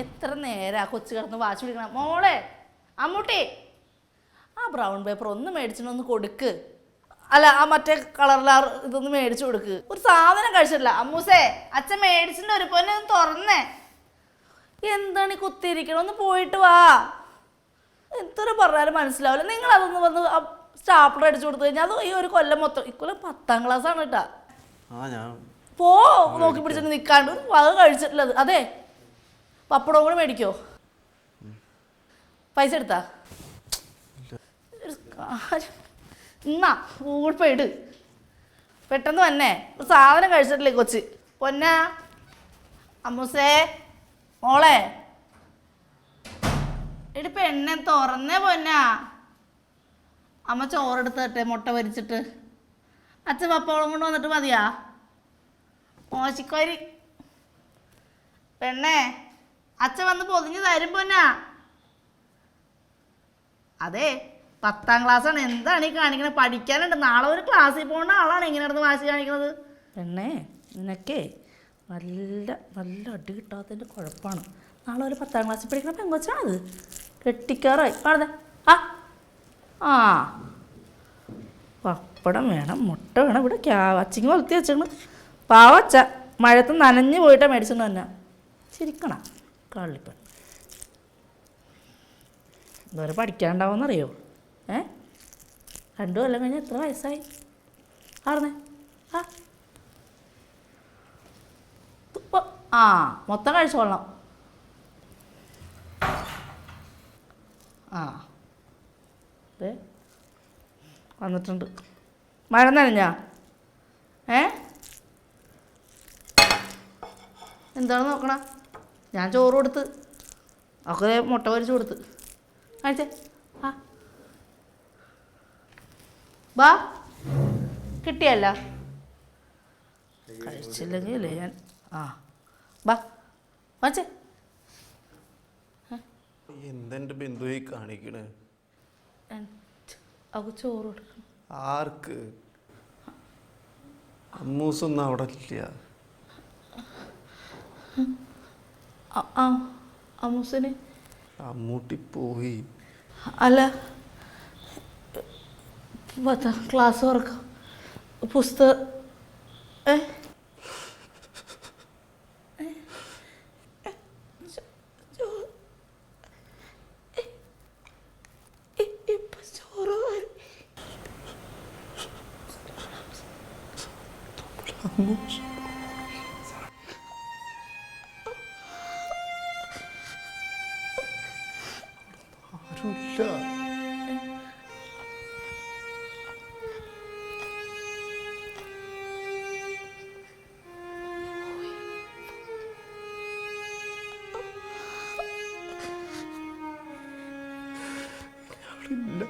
എത്ര നേരാ കൊച്ചു കിടന്ന് വാശി പിടിക്കണം. മോളെ അമ്മൂട്ടി ആ ബ്രൗൺ പേപ്പർ ഒന്ന് മേടിച്ചിട്ടൊന്ന് കൊടുക്ക്. അല്ല ആ മറ്റേ കളറിലാർ ഇതൊന്ന് മേടിച്ചു കൊടുക്ക്. ഒരു സാധനം കഴിച്ചിട്ടില്ല. അമ്മൂസേ അച്ഛൻ മേടിച്ചിട്ട് ഒരു പൊന്നെ ഒന്ന് തുറന്നേ. എന്താണ് ഈ കുത്തിയിരിക്കണം ഒന്ന് പോയിട്ട് വാ. എത്ര പറഞ്ഞാലും മനസ്സിലാവില്ല. നിങ്ങൾ അതൊന്ന് വന്ന് സ്റ്റാപ്ലർ അടിച്ചു കൊടുത്തു കഴിഞ്ഞാൽ അത് ഈ ഒരു കൊല്ലം മൊത്തം ഇക്കൊല്ലം പത്താം ക്ലാസ് ആണ് കേട്ടാ പോ നോക്കി പിടിച്ചിട്ട് നിൽക്കാണ്ട് അത് വക കഴിച്ചിട്ടുള്ളത്. അതെ പപ്പടവും കൂടെ മേടിക്കോ. പൈസ എടുത്താ. എന്നാ ഗൂഗിൾ പേ ഇട്. പെട്ടെന്ന് വന്നേ. സാധനം കഴിച്ചിട്ടില്ലേ കൊച്ച്? പൊന്ന. അമ്മൂസേ മോളെ. എടി പെണ്ണെ തുറന്നേ പൊന്നാ. അമ്മ ചോറെടുത്ത് തട്ടെ മുട്ട വരിച്ചിട്ട് അച്ഛൻ പപ്പോളം കൊണ്ട് വന്നിട്ട് മതിയാ? മോശിക്കോരി. പെണ്ണേ അച്ഛൻ വന്ന് പൊതിഞ്ഞ് തരും പൊന്നാ. അതെ പത്താം ക്ലാസ് ആണ് എന്താണ് ഈ കാണിക്കണത്? പഠിക്കാനുണ്ട്. നാളെ ഒരു ക്ലാസ്സിൽ പോകേണ്ട ആളാണ് ഇങ്ങനെ നടന്ന് വാശി കാണിക്കുന്നത് പെണ്ണേ നിനക്കേ നല്ല നല്ല അടി കിട്ടാത്തതിന്റെ കുഴപ്പമാണ്. നാളെ ഒരു പത്താം ക്ലാസ്സിൽ പഠിക്കുന്ന പെങ്കൊച്ചാണത്. കെട്ടിക്കാറായി. പാടതെ ആ. ആ. പപ്പടം വേണം മുട്ട വേണം. ഇവിടെ അച്ചിങ് വളർത്തി വെച്ചിരുന്നു പാവച്ച മഴത്ത് നനഞ്ഞു പോയിട്ടാണ് മേടിച്ചിട്ട് തന്നെ ചിരിക്കണ കള്ളിപ്പൻ എന്തോരം പഠിക്കാണ്ടാവുമെന്നറിയോ ഏ? രണ്ടു കൊല്ലം കഴിഞ്ഞ് എത്ര വയസ്സായി? ആർന്നേ? ആ. ആ മൊത്തം കഴിച്ചോളണം ആ. വന്നിട്ടുണ്ട്. മഴ നനഞ്ഞാ? ഏ? എന്താണ് നോക്കണ? ഞാൻ ചോറ് കൊടുത്ത്. ഒക്കെ മുട്ട പൊരിച്ച് കൊടുത്ത്. കഴിച്ചേ ആ. ബാ. കിട്ടിയല്ല. കഴിച്ചില്ലെങ്കിൽ ഞാൻ. ആ. ബാ. വാച്ചേ എന്തെന്റെ ബിന്ദു ഈ കാണിക്കണേ? അവ ചോറ് കൊടുക്കണം. ആർക്ക്? അമ്മൂസൊന്നും അവിടെ ഇല്ല. ആ, അമ്മൂസിന് അമ്മൂട്ടി പോയി. അല്ല പത്താം ക്ലാസ് തുറക്കാം. പുസ്തക ഏ? ഏ? നീ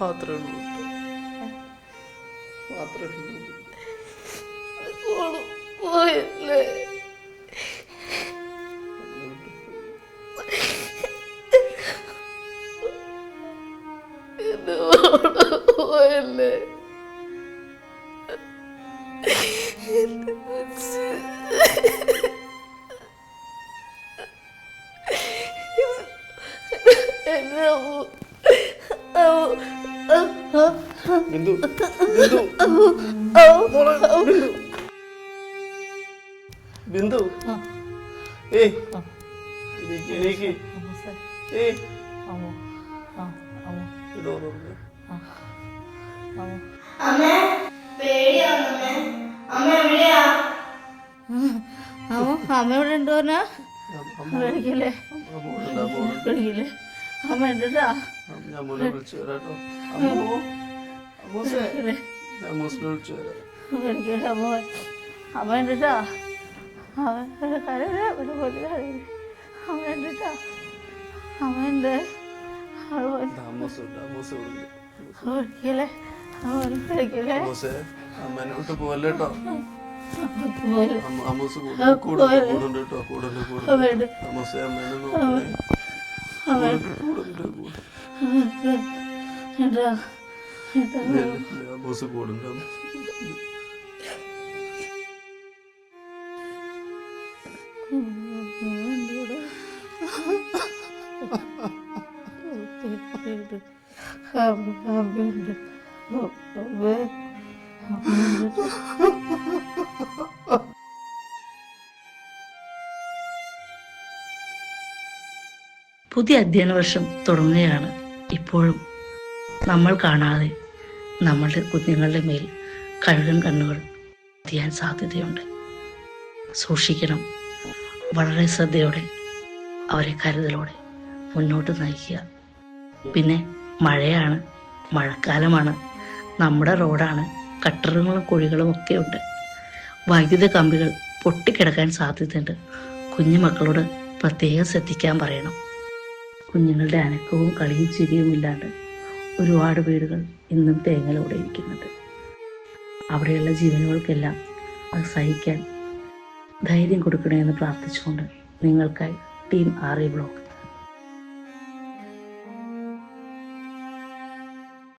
മാത്രമേ ഉള്ളൂ. മാത്രമേ ഉള്ളൂ. പോയില്ലേ? പോയല്ലേ? ബിന്ദു ബിന്ദു. അമ്മു. മോളെ ബിന്ദു. ബിന്ദു. ഏയ്. എനിക്ക് എനിക്ക്. ഏയ്. അമ്മു. ഇവിടെ ഉണ്ട് പറഞ്ഞാ? വിളിക്കില്ലേ പേടിക്കില്ലേ? അമ്മ ഉണ്ടോ ഞാൻ മോനെ വിളിച്ചു വരാട്ടോ അമ്മോ അമ്മൂസേ. ഞാൻ മൂസിനെ വിളിച്ചു വരാം. പേടിക്കില്ല അമ്മ അമ്മ ഉണ്ടോ അവൻ കരയില്ല ഒരു പോലെ കരയില്ല. അമ്മ ഉണ്ടോ അമ്മ ഉണ്ട് പേടിക്കില്ലേ അമ്മൂസേ അമ്മേനെ വിട്ട് പോവല്ലേ കേട്ടോ. അമ്മൂസ് കൂടെ കൂടെ കൂടെ കൂടെ അമ്മൂസേ അമ്മേനെ നോക്കണേ. അവൻ കൂടെ കൂടെ കൂടെ ഏട്ടാ ഏട്ടാ പുതിയ അധ്യയന വർഷം തുടങ്ങുകയാണ് ഇപ്പോഴും. നമ്മൾ കാണാതെ നമ്മളുടെ കുഞ്ഞുങ്ങളുടെ മേൽ കഴുകൻ കണ്ണുകൾ എത്തിയാൻ സാധ്യതയുണ്ട്. സൂക്ഷിക്കണം. വളരെ ശ്രദ്ധയോടെ അവരെ കരുതലോടെ മുന്നോട്ട് നയിക്കുക. പിന്നെ മഴയാണ് മഴക്കാലമാണ്. നമ്മുടെ റോഡാണ് കട്ടറുകളും കുഴികളും ഒക്കെ ഉണ്ട്. വൈദ്യുത കമ്പികൾ പൊട്ടിക്കിടക്കാൻ സാധ്യതയുണ്ട്. കുഞ്ഞു മക്കളോട് പ്രത്യേകം ശ്രദ്ധിക്കാൻ പറയണം. കുഞ്ഞുങ്ങളുടെ അനക്കവും കളിയും ചിരിയും ഇല്ലാണ്ട് ഒരുപാട് വീടുകൾ ഇന്നും തേങ്ങലോടെ ഇരിക്കുന്നത്. അവിടെയുള്ള ജീവനുകൾക്കെല്ലാം അത് സഹിക്കാൻ ധൈര്യം കൊടുക്കണമെന്ന് പ്രാർത്ഥിച്ചുകൊണ്ട് നിങ്ങൾക്കായി ടീം ആർ ബ്ലോക്ക്